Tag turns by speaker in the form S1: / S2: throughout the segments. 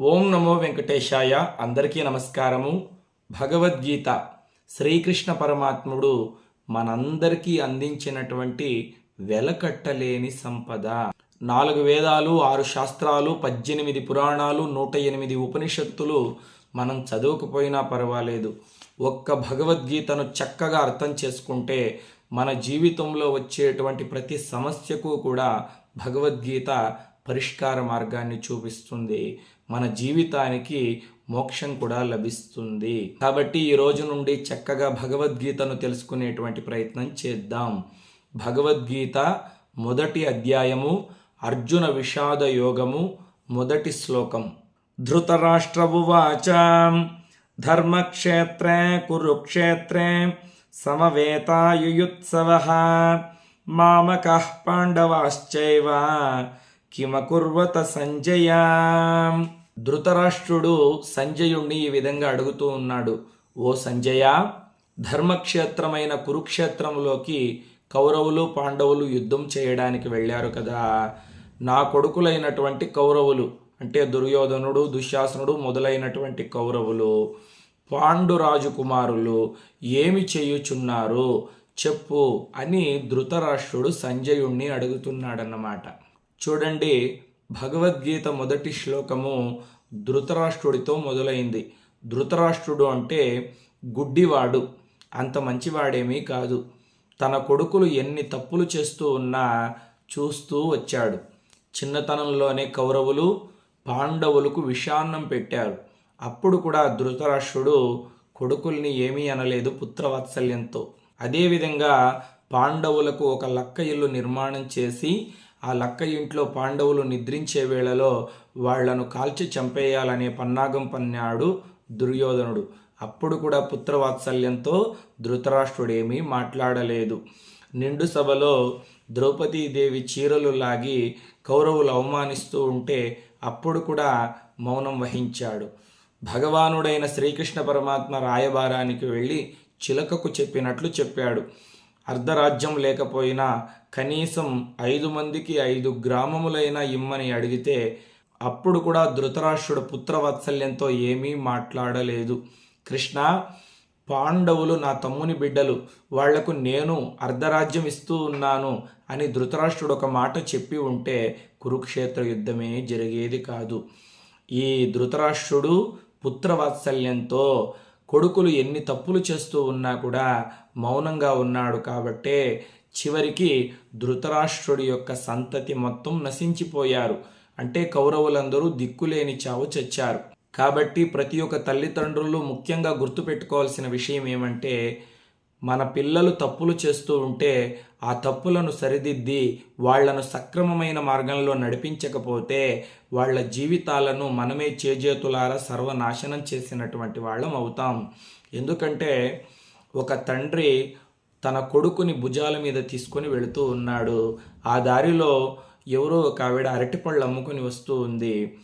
S1: ఓం నమో వెంకటేశాయ. అందరికీ నమస్కారము. భగవద్గీత శ్రీకృష్ణ పరమాత్ముడు మనందరికీ అందించినటువంటి వెలకట్టలేని సంపద. నాలుగు వేదాలు ఆరు శాస్త్రాలు పద్దెనిమిది పురాణాలు నూట ఎనిమిది ఉపనిషత్తులు మనం చదువుకపోయినా పర్వాలేదు. ఒక్క భగవద్గీతను చక్కగా అర్థం చేసుకుంటే మన జీవితంలో వచ్చేటువంటి ప్రతి సమస్యకు కూడా భగవద్గీత పరిష్కార మార్గాన్ని చూపిస్తుంది. మన జీవితానికి మోక్షం కూడా లభిస్తుంది. కాబట్టి ఈ రోజు నుండి చక్కగా భగవద్గీతను తెలుసుకునేటువంటి ప్రయత్నం చేద్దాం. భగవద్గీత మొదటి అధ్యాయము అర్జున విషాద యోగము మొదటి శ్లోకం. ధృతరాష్ట్రవువాచ ధర్మక్షేత్రే కురుక్షేత్రే సమవేతాయుయుత్సవ మామక పాండవాశ్చైవ. కిమకుర్వత సంజయ. ధృతరాష్ట్రుడు సంజయుణ్ణి ఈ విధంగా అడుగుతూ ఉన్నాడు. ఓ సంజయ ధర్మక్షేత్రమైన కురుక్షేత్రంలోకి కౌరవులు పాండవులు యుద్ధం చేయడానికి వెళ్ళారు కదా. నా కొడుకులైనటువంటి కౌరవులు అంటే దుర్యోధనుడు దుశ్శాసనుడు మొదలైనటువంటి కౌరవులు పాండురాజు కుమారులు ఏమి చేయుచున్నారు చెప్పు అని ధృతరాష్ట్రుడు సంజయుణ్ణి అడుగుతున్నాడన్నమాట. చూడండి భగవద్గీత మొదటి శ్లోకము ధృతరాష్ట్రుడితో మొదలైంది. ధృతరాష్ట్రుడు అంటే గుడ్డివాడు అంత మంచివాడేమీ కాదు. తన కొడుకులు ఎన్ని తప్పులు చేస్తూ ఉన్నా చూస్తూ వచ్చాడు. చిన్నతనంలోనే కౌరవులు పాండవులకు విషాన్నం పెట్టారు. అప్పుడు కూడా ధృతరాష్ట్రుడు కొడుకుల్ని ఏమీ అనలేదు పుత్రవాత్సల్యంతో. అదేవిధంగా పాండవులకు ఒక లక్క ఇల్లు నిర్మాణం చేసి ఆ లక్క ఇంట్లో పాండవులు నిద్రించే వేళలో వాళ్ళను కాల్చి చంపేయాలనే పన్నాగం పన్నాడు దుర్యోధనుడు. అప్పుడు కూడా పుత్రవాత్సల్యంతో ధృతరాష్ట్రుడేమీ మాట్లాడలేదు. నిండు సభలో ద్రౌపదీదేవి చీరలు లాగి కౌరవులు అవమానిస్తూ ఉంటే అప్పుడు కూడా మౌనం వహించాడు. భగవానుడైన శ్రీకృష్ణ పరమాత్మ రాయబారానికి వెళ్ళి చిలకకు చెప్పినట్లు చెప్పాడు. అర్ధరాజ్యం లేకపోయినా కనీసం ఐదు మందికి ఐదు గ్రామములైనా ఇమ్మని అడిగితే అప్పుడు కూడా ధృతరాష్ట్రుడు పుత్రవాత్సల్యంతో ఏమీ మాట్లాడలేదు. కృష్ణ పాండవులు నా తమ్ముని బిడ్డలు వాళ్ళకు నేను అర్ధరాజ్యం ఇస్తూ ఉన్నాను అని ధృతరాష్ట్రుడు ఒక మాట చెప్పి ఉంటే కురుక్షేత్ర యుద్ధమే జరిగేది కాదు. ఈ ధృతరాష్ట్రుడు పుత్రవాత్సల్యంతో కొడుకులు ఎన్ని తప్పులు చేస్తూ ఉన్నా కూడా మౌనంగా ఉన్నాడు కాబట్టే చివరికి ధృతరాష్ట్రుడి యొక్క సంతతి మొత్తం నశించిపోయారు. అంటే కౌరవులందరూ దిక్కులేని చావు చచ్చారు. కాబట్టి ప్రతి ఒక్క తల్లిదండ్రులు ముఖ్యంగా గుర్తుపెట్టుకోవాల్సిన విషయం ఏమంటే మన పిల్లలు తప్పులు చేస్తూ ఉంటే ఆ తప్పులను సరిదిద్ది వాళ్ళను సక్రమమైన మార్గంలో నడిపించకపోతే వాళ్ళ జీవితాలను మనమే చేజేతులారా సర్వనాశనం చేసినటువంటి వాళ్ళం అవుతాం. ఎందుకంటే ఒక తండ్రి తన కొడుకుని భుజాల మీద తీసుకొని వెళుతూ ఉన్నాడు. ఆ దారిలో ఎవరో ఒక ఆవిడ అరటిపళ్ళు అమ్ముకొని వస్తూ ఉంది.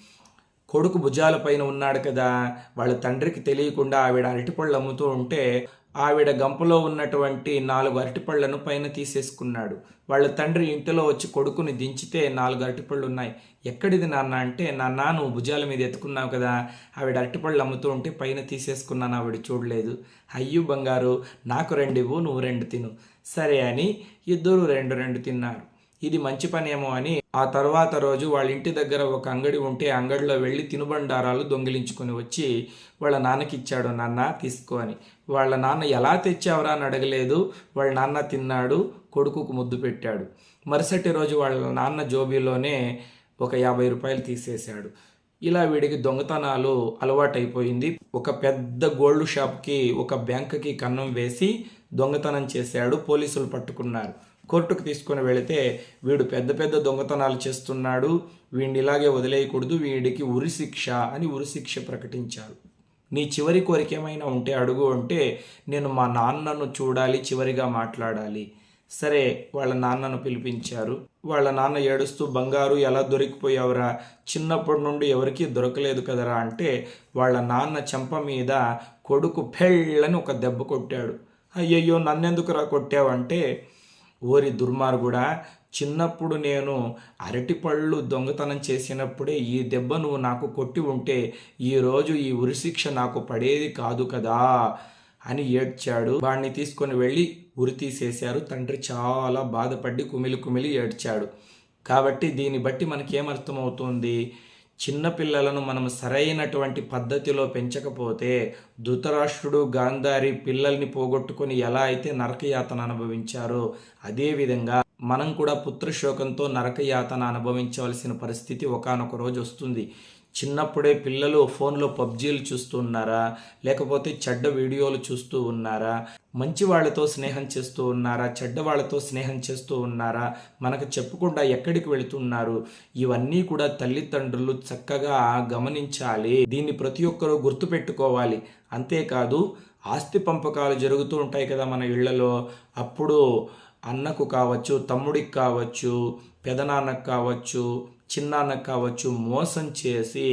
S1: కొడుకు భుజాల పైన ఉన్నాడు కదా. వాళ్ళ తండ్రికి తెలియకుండా ఆవిడ అరటిపళ్ళు అమ్ముతూ ఉంటే ఆవిడ గంపలో ఉన్నటువంటి నాలుగు అరటిపళ్ళను పైన తీసేసుకున్నాడు. వాళ్ళ తండ్రి ఇంటిలో వచ్చి కొడుకుని దించితే నాలుగు అరటిపళ్ళు ఉన్నాయి. ఎక్కడిది నాన్న అంటే నాన్న నువ్వు భుజాల మీద ఎత్తుకున్నావు కదా. ఆవిడ అరటిపళ్ళు అమ్ముతూ ఉంటే పైన తీసేసుకున్నాను ఆవిడ చూడలేదు. అయ్యు బంగారు నాకు రెండు ఇవ్వు నువ్వు రెండు తిను. సరే అని ఇద్దరు రెండు రెండు తిన్నారు. ఇది మంచి పనేమో అని ఆ తర్వాత రోజు వాళ్ళ ఇంటి దగ్గర ఒక అంగడి ఉంటే అంగడిలో వెళ్ళి తినుబండారాలు దొంగిలించుకొని వచ్చి వాళ్ళ నాన్నకి ఇచ్చాడు నాన్న తీసుకో అని. వాళ్ళ నాన్న ఎలా తెచ్చావరా అని అడగలేదు. వాళ్ళ నాన్న తిన్నాడు కొడుకుకు ముద్దు పెట్టాడు. మరుసటి రోజు వాళ్ళ నాన్న జోబీలోనే ఒక యాభై రూపాయలు తీసేశాడు. ఇలా వీడికి దొంగతనాలు అలవాటైపోయింది. ఒక పెద్ద గోల్డ్ షాప్కి ఒక బ్యాంకుకి కన్నం వేసి దొంగతనం చేశాడు పోలీసులు పట్టుకున్నారు. కోర్టుకు తీసుకొని వెళితే వీడు పెద్ద పెద్ద దొంగతనాలు చేస్తున్నాడు వీడిని ఇలాగే వదిలేయకూడదు వీడికి ఉరిశిక్ష అని ఉరిశిక్ష ప్రకటించారు. నీ చివరి కోరిక ఏమైనా ఉంటే అడుగు అంటే నేను మా నాన్నను చూడాలి చివరిగా మాట్లాడాలి. సరే వాళ్ళ నాన్నను పిలిపించారు. వాళ్ళ నాన్న ఏడుస్తూ బంగారు ఎలా దొరికిపోయావురా? చిన్నప్పటి నుండి ఎవరికీ దొరకలేదు కదరా? అంటే వాళ్ళ నాన్న చెంప మీద కొడుకు ఫెళ్ళని ఒక దెబ్బ కొట్టాడు. అయ్యయ్యో నన్నెందుకురా కొట్టావంటే ఓరి దుర్మార్గుడా చిన్నప్పుడు నేను అరటిపళ్ళు దొంగతనం చేసినప్పుడే ఈ దెబ్బ నువ్వు నాకు కొట్టి ఉంటే ఈరోజు ఈ ఉరిశిక్ష నాకు పడేది కాదు కదా అని ఏడ్చాడు. వాడిని తీసుకొని వెళ్ళి ఉరి తీసేశారు. తండ్రి చాలా బాధపడి కుమిలి కుమిలి ఏడ్చాడు. కాబట్టి దీన్ని బట్టి మనకేమర్థమవుతుంది చిన్నపిల్లలను మనం సరైనటువంటి పద్ధతిలో పెంచకపోతే ధృతరాష్ట్రుడు గాంధారి పిల్లల్ని పోగొట్టుకొని ఎలా అయితే నరకయాతన అనుభవించారో అదేవిధంగా మనం కూడా పుత్రశోకంతో నరకయాతన అనుభవించవలసిన పరిస్థితి ఒకానొక రోజు వస్తుంది. చిన్నప్పుడే పిల్లలు ఫోన్లో పబ్జీలు చూస్తూ ఉన్నారా? లేకపోతే చెడ్డ వీడియోలు చూస్తూ ఉన్నారా? మంచి వాళ్ళతో స్నేహం చేస్తూ ఉన్నారా? చెడ్డ వాళ్ళతో స్నేహం చేస్తూ ఉన్నారా? మనకు చెప్పకుండా ఎక్కడికి వెళుతున్నారు? ఇవన్నీ కూడా తల్లిదండ్రులు చక్కగా గమనించాలి. దీన్ని ప్రతి ఒక్కరూ గుర్తుపెట్టుకోవాలి. అంతేకాదు ఆస్తి పంపకాలు జరుగుతూ ఉంటాయి కదా మన ఇళ్ళలో. అప్పుడు అన్నకు కావచ్చు తమ్ముడికి కావచ్చు పెదనాన్నకు కావచ్చు చిన్నాన్నకు కావచ్చు మోసం చేసి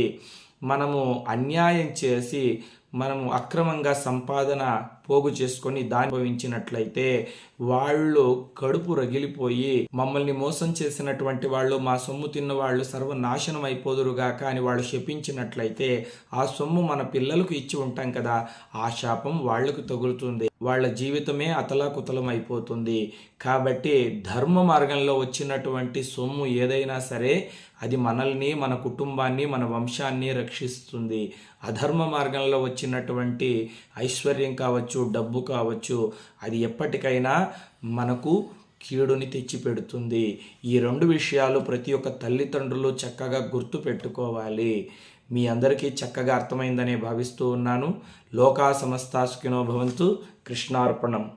S1: మనము అన్యాయం చేసి మనము అక్రమంగా సంపాదన పోగు చేసుకొని దాని అనుభవించినట్లయితే వాళ్ళు కడుపు రగిలిపోయి మమ్మల్ని మోసం చేసినటువంటి వాళ్ళు మా సొమ్ము తిన్న వాళ్ళు సర్వనాశనం అయిపోదురుగాక అని వాళ్ళు శపించినట్లయితే ఆ సొమ్ము మన పిల్లలకు ఇచ్చి ఉంటాం కదా ఆ శాపం వాళ్ళకు తగులుతుంది. వాళ్ళ జీవితమే అతలాకుతలం అయిపోతుంది. కాబట్టి ధర్మ మార్గంలో వచ్చినటువంటి సొమ్ము ఏదైనా సరే అది మనల్ని మన కుటుంబాన్ని మన వంశాన్ని రక్షిస్తుంది. అధర్మ మార్గంలో వచ్చి వచ్చినటువంటి ఐశ్వర్యం కావచ్చు డబ్బు కావచ్చు అది ఎప్పటికైనా మనకు కీడుని తెచ్చిపెడుతుంది. ఈ రెండు విషయాలు ప్రతి ఒక్క తల్లిదండ్రులు చక్కగా గుర్తు పెట్టుకోవాలి. మీ అందరికీ చక్కగా అర్థమైందనే భావిస్తూ ఉన్నాను. లోకా సమస్తాసుకినో భవంతు కృష్ణార్పణం.